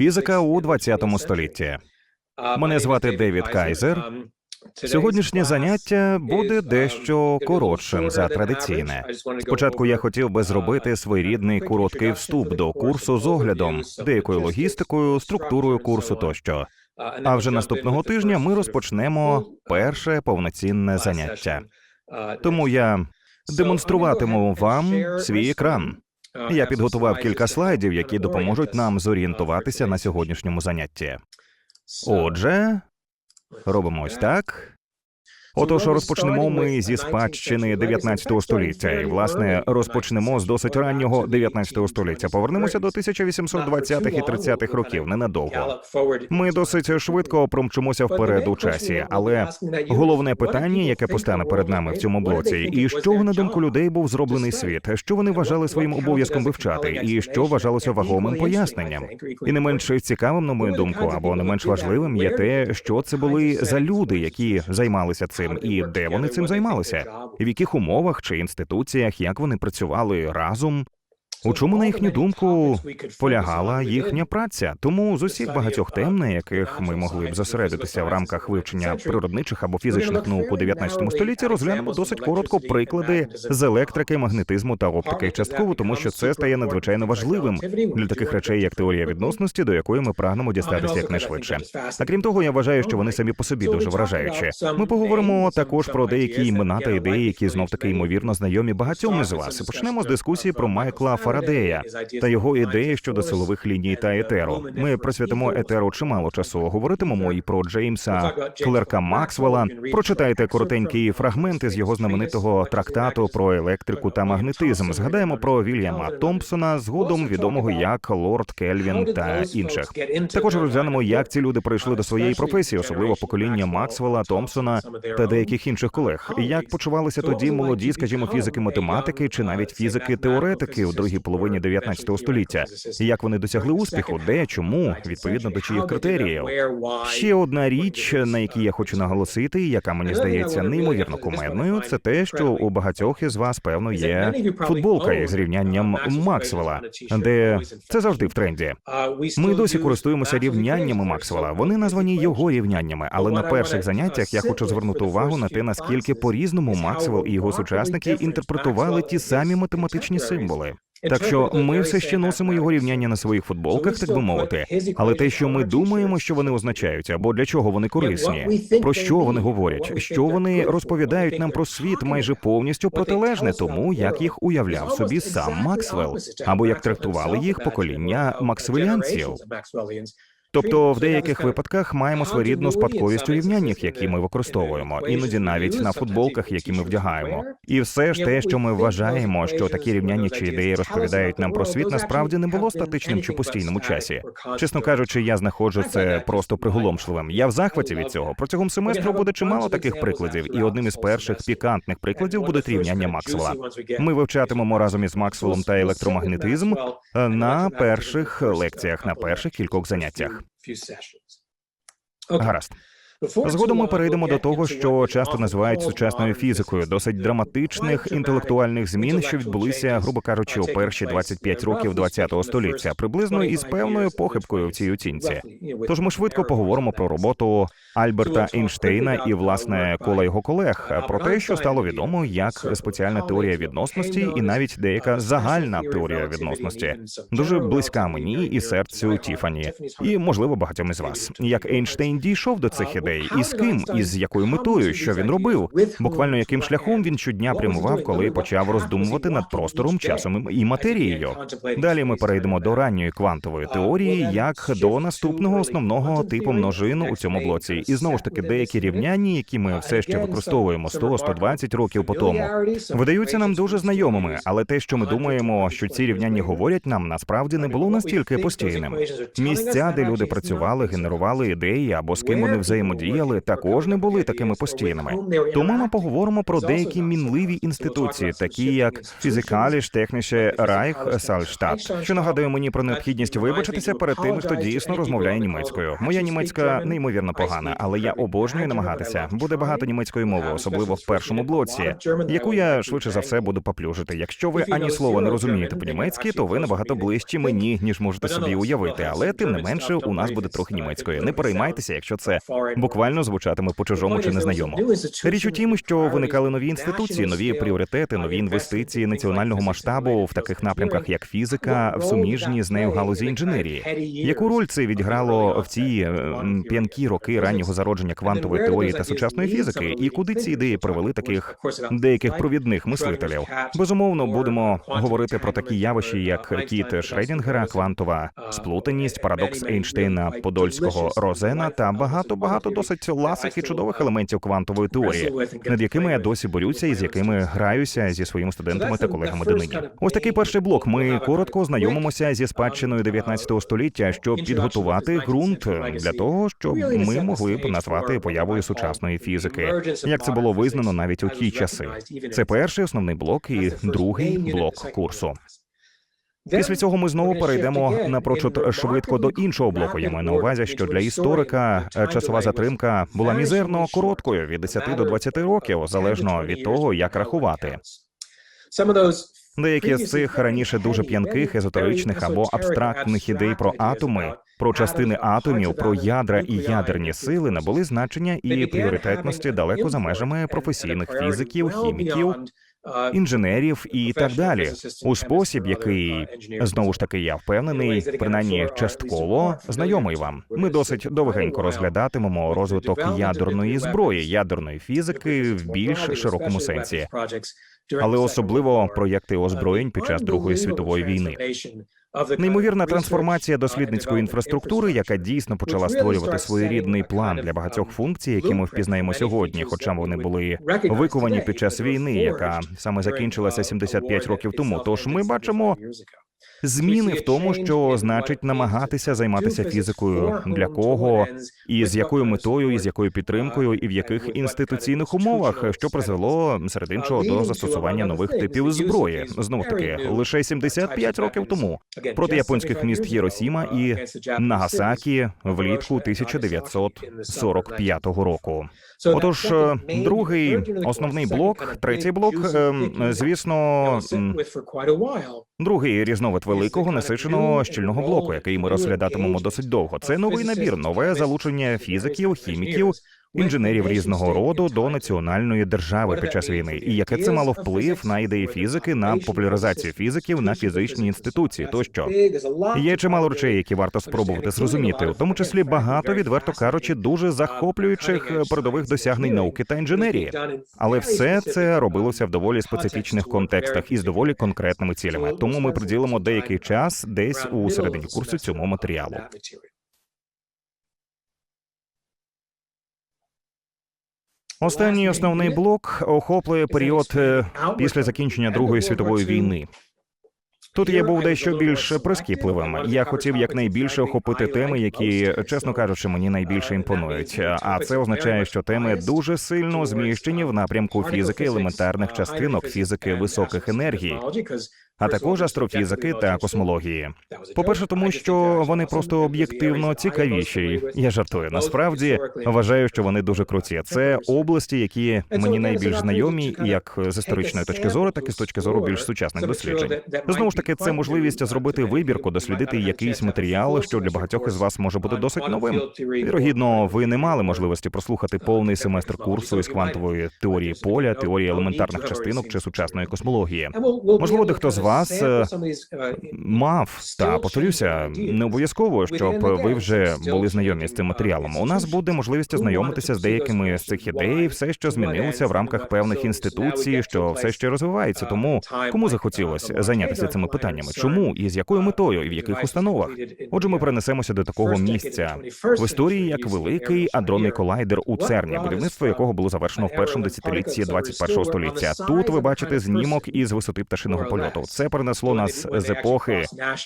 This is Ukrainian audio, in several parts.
Фізика у 20 столітті. Мене звати Девід Кайзер. Сьогоднішнє заняття буде дещо коротшим за традиційне. Спочатку я хотів би зробити своєрідний короткий вступ до курсу з оглядом, деякою логістикою, структурою курсу тощо. А вже наступного тижня ми розпочнемо перше повноцінне заняття. Тому я демонструватиму вам свій екран. Я підготував кілька слайдів, які допоможуть нам зорієнтуватися на сьогоднішньому занятті. Отже, робимо ось так. Отож, розпочнемо ми зі спадщини 19 століття, і власне розпочнемо з досить раннього 19 століття. Повернемося до 1820-х і 30-х років. Ненадовго. Ми досить швидко промчимося вперед у часі, але головне питання, яке постане перед нами в цьому блоці, і з чого на думку людей був зроблений світ, що вони вважали своїм обов'язком вивчати, і що вважалося вагомим поясненням. І не менш цікавим, на мою думку, або не менш важливим, є те, що це були за люди, які займалися цим, і де вони цим займалися, в яких умовах чи інституціях, як вони працювали разом. У чому, на їхню думку, полягала їхня праця? Тому з усіх багатьох тем, на яких ми могли б зосередитися в рамках вивчення природничих або фізичних наук у 19 столітті, розглянемо досить коротко приклади з електрики, магнетизму та оптики. Частково тому, що це стає надзвичайно важливим для таких речей, як теорія відносності, до якої ми прагнемо дістатися якнайшвидше. А крім того, я вважаю, що вони самі по собі дуже вражаючі. Ми поговоримо також про деякі імена та ідеї, які знов таки ймовірно знайомі багатьом із вас. І почнемо з дискусії про Майкла Фарадея та його ідеї щодо силових ліній та етеру. Ми присвятимо етеру чимало часу. Говоритимемо і про Джеймса Клерка Максвелла. Прочитайте коротенькі фрагменти з його знаменитого трактату про електрику та магнетизм. Згадаємо про Вільяма Томпсона, згодом відомого як Лорд Кельвін та інших. Також розглянемо, як ці люди прийшли до своєї професії, особливо покоління Максвелла, Томпсона та деяких інших колег. Як почувалися тоді молоді, скажімо, фізики математики чи навіть фізики теоретики у другій половині 19 століття, і як вони досягли успіху, де чому відповідно до чиїх критеріїв. Ще одна річ, на якій я хочу наголосити, яка мені здається неймовірно кумедною, це те, що у багатьох із вас певно є футболка із рівнянням Максвелла, де це завжди в тренді. Ми досі користуємося рівняннями Максвелла. Вони названі його рівняннями, але на перших заняттях я хочу звернути увагу на те, наскільки по-різному Максвелл і його сучасники інтерпретували ті самі математичні символи. Так що ми все ще носимо його рівняння на своїх футболках, так би мовити. Але те, що ми думаємо, що вони означають, або для чого вони корисні, про що вони говорять, що вони розповідають нам про світ майже повністю протилежне тому, як їх уявляв собі сам Максвелл, або як трактували їх покоління максвелянців. Тобто, в деяких випадках маємо своєрідну спадковість у рівняннях, які ми використовуємо, іноді навіть на футболках, які ми вдягаємо. І все ж те, що ми вважаємо, що такі рівняння чи ідеї розповідають нам про світ, насправді не було статичним чи постійним у часі. Чесно кажучи, я знаходжу це просто приголомшливим. Я в захваті від цього. Протягом семестру буде чимало таких прикладів, і одним із перших пікантних прикладів буде рівняння Максвелла. Ми вивчатимемо разом із Максвеллом та електромагнетизм е, на перших лекціях, на перших кількох заняттях. Гаразд. Згодом ми перейдемо до того, що часто називають сучасною фізикою, досить драматичних інтелектуальних змін, що відбулися, грубо кажучи, у перші 25 років ХХ століття, приблизно із певною похибкою в цій оцінці. Тож ми швидко поговоримо про роботу Альберта Ейнштейна і власне кола його колег, про те, що стало відомо як спеціальна теорія відносності, і навіть деяка загальна теорія відносності, дуже близька мені і серцю Тіфані, і можливо багатьом із вас. Як Ейнштейн дійшов до цих ідей, і з ким, і з якою метою, що він робив, буквально яким шляхом він щодня прямував, коли почав роздумувати над простором, часом і матерією. Далі ми перейдемо до ранньої квантової теорії, як до наступного основного типу множин у цьому блоці, і знову ж таки деякі рівняння, які ми все ще використовуємо 100-120 років по тому, видаються нам дуже знайомими, але те, що ми думаємо, що ці рівняння говорять нам, насправді не було настільки постійним. Місця, де люди працювали, генерували ідеї або з ким вони взаємодіяли, діяли, також не були такими постійними. Тому ми поговоримо про деякі мінливі інституції, такі як Фізикаліш Техніше Райх Сальштадт, що нагадує мені про необхідність вибачитися перед тим, хто дійсно розмовляє німецькою. Моя німецька неймовірно погана, але я обожнюю намагатися. Буде багато німецької мови, особливо в першому блоці, яку я швидше за все буду поплюжити. Якщо ви ані слова не розумієте по-німецьки, то ви набагато ближчі мені, ніж можете собі уявити. Але тим не менше, у нас буде трохи німецької. Не переймайтеся, якщо це буквально звучатиме по чужому чи незнайомо. Річ у тім, що виникали нові інституції, нові пріоритети, нові інвестиції національного масштабу в таких напрямках, як фізика, в суміжні з нею галузі інженерії. Яку роль це відіграло в ці е, п'янкі роки раннього зародження квантової теорії та сучасної фізики, і куди ці ідеї привели таких деяких провідних мислителів? Безумовно, будемо говорити про такі явища, як кіт Шредінгера, квантова сплутаність, парадокс Ейнштейна, Подольського, Розена та багато багато досить ласих і чудових елементів квантової теорії, над якими я досі борюся і з якими граюся зі своїми студентами та колегами донині. Ось такий перший блок. Ми коротко знайомимося зі спадщиною 19 століття, щоб підготувати ґрунт для того, щоб ми могли б назвати появою сучасної фізики, як це було визнано навіть у ті часи. Це перший основний блок і другий блок курсу. Після цього ми знову перейдемо напрочуд швидко до іншого блоку. Я маю на увазі, що для історика е, часова затримка була мізерно короткою від 10 до 20 років, залежно від того, як рахувати. Деякі з цих раніше дуже п'янких, езотеричних або абстрактних ідей про атоми, про частини атомів, про ядра і ядерні сили набули значення і пріоритетності далеко за межами професійних фізиків, хіміків, інженерів і так далі, у спосіб, який знову ж таки я впевнений, принаймні частково знайомий вам. Ми досить довгенько розглядатимемо розвиток ядерної зброї, ядерної фізики в більш широкому сенсі, але особливо проєкти озброєнь під час Другої світової війни. Неймовірна трансформація дослідницької інфраструктури, яка дійсно почала створювати своєрідний план для багатьох функцій, які ми впізнаємо сьогодні, хоча вони були виковані під час війни, яка саме закінчилася 75 років тому. Тож ми бачимо зміни в тому, що значить намагатися займатися фізикою для кого і з якою метою, і з якою підтримкою, і в яких інституційних умовах, що призвело серед іншого до застосування нових типів зброї. Знову таки, лише 75 років тому проти японських міст Хіросіма і Нагасакі влітку 1945 року. Отож, е, другий основний блок, третій блок, е, звісно, другий різновид великого насиченого щільного блоку, який ми розглядатимемо досить довго. Це новий набір, нове залучення фізиків, хіміків. Інженерів різного роду до національної держави під час війни, і яке це мало вплив на ідеї фізики, на популяризацію фізиків, на фізичні інституції, тощо є чимало речей, які варто спробувати зрозуміти, у тому числі багато, відверто кажучи, дуже захоплюючих передових досягнень науки та інженерії. Але все це робилося в доволі специфічних контекстах і з доволі конкретними цілями. Тому ми приділимо деякий час десь у середині курсу цьому матеріалу. Останній основний блок охоплює період е, після закінчення Другої світової війни. Тут я був дещо більш прискіпливим. Я хотів якнайбільше охопити теми, які, чесно кажучи, мені найбільше імпонують. А це означає, що теми дуже сильно зміщені в напрямку фізики елементарних частинок, фізики високих енергій, а також астрофізики та космології. По перше, тому що вони просто об'єктивно цікавіші. Я жартую. Насправді вважаю, що вони дуже круті. Це області, які мені найбільш знайомі, як з історичної точки зору, так і з точки зору більш сучасних досліджень. Знову ж таки, це можливість зробити вибірку, дослідити якийсь матеріал, що для багатьох із вас може бути досить новим. Вірогідно, ви не мали можливості прослухати повний семестр курсу із квантової теорії поля, теорії елементарних частинок чи сучасної космології. Можливо, дехто з вас е, мав та повторюся, не обов'язково, щоб ви вже були знайомі з цим матеріалом. У нас буде можливість ознайомитися з деякими з цих ідей, все, що змінилося в рамках певних інституцій, що все ще розвивається. Тому кому захотілося зайнятися цими питаннями? Чому і з якою метою, і в яких установах? Отже, ми перенесемося до такого місця в історії як великий адронний колайдер у Церні, будівництво якого було завершено в першому десятилітті 21 століття. Тут ви бачите знімок із висоти пташиного польоту. Це перенесло нас з епохи,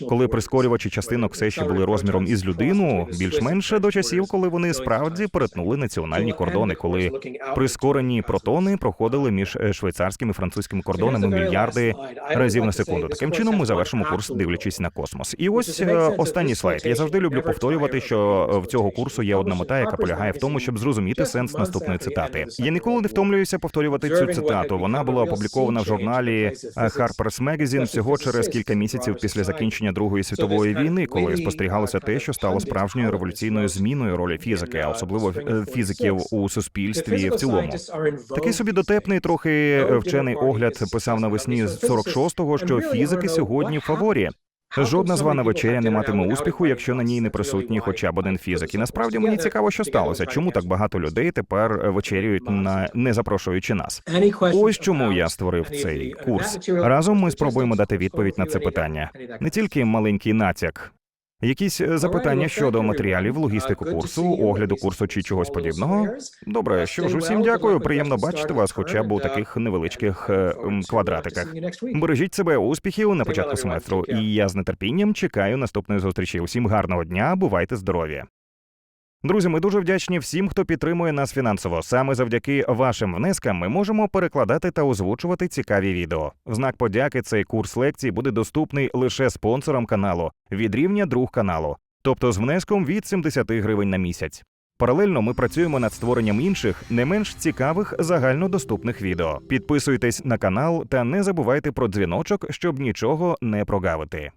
коли прискорювачі частинок все ще були розміром із людину, більш-менше до часів, коли вони справді перетнули національні кордони, коли прискорені протони проходили між е, швейцарським і французьким кордонами мільярди разів на секунду. Таким чином, ми завершимо курс, дивлячись на космос. І ось е, останній слайд. Я завжди люблю повторювати, що в цього курсу є одна мета, яка полягає в тому, щоб зрозуміти сенс наступної цитати. Я ніколи не втомлююся повторювати цю цитату. Вона була опублікована в журналі е, Harper's Magazine всього через кілька місяців після закінчення Другої світової війни, коли спостерігалося те, що стало справжньою революційною зміною ролі фізики, а особливо е, фізиків у суспільстві в цілому. Такий собі дотепний, трохи е, вчений огляд писав навесні з 46-го, що фізики сьогодні в фаворі. Жодна звана вечеря не матиме успіху, якщо на ній не присутній хоча б один фізик. І насправді мені цікаво, що сталося. Чому так багато людей тепер вечерюють на не запрошуючи нас? Ось чому я створив цей курс. Разом ми спробуємо дати відповідь на це питання. Не тільки маленький натяк. Якісь е, запитання щодо матеріалів, логістику курсу, огляду курсу чи чогось подібного. Добре, що ж, усім дякую. Приємно бачити вас, хоча б у таких невеличких квадратиках. Бережіть себе успіхів на початку семестру, і я з нетерпінням чекаю наступної зустрічі. Усім гарного дня, бувайте здорові. Друзі, ми дуже вдячні всім, хто підтримує нас фінансово. Саме завдяки вашим внескам ми можемо перекладати та озвучувати цікаві відео. В знак подяки цей курс лекцій буде доступний лише спонсорам каналу від рівня друг каналу, тобто з внеском від 70 гривень на місяць. Паралельно ми працюємо над створенням інших, не менш цікавих загальнодоступних відео. Підписуйтесь на канал та не забувайте про дзвіночок, щоб нічого не прогавити.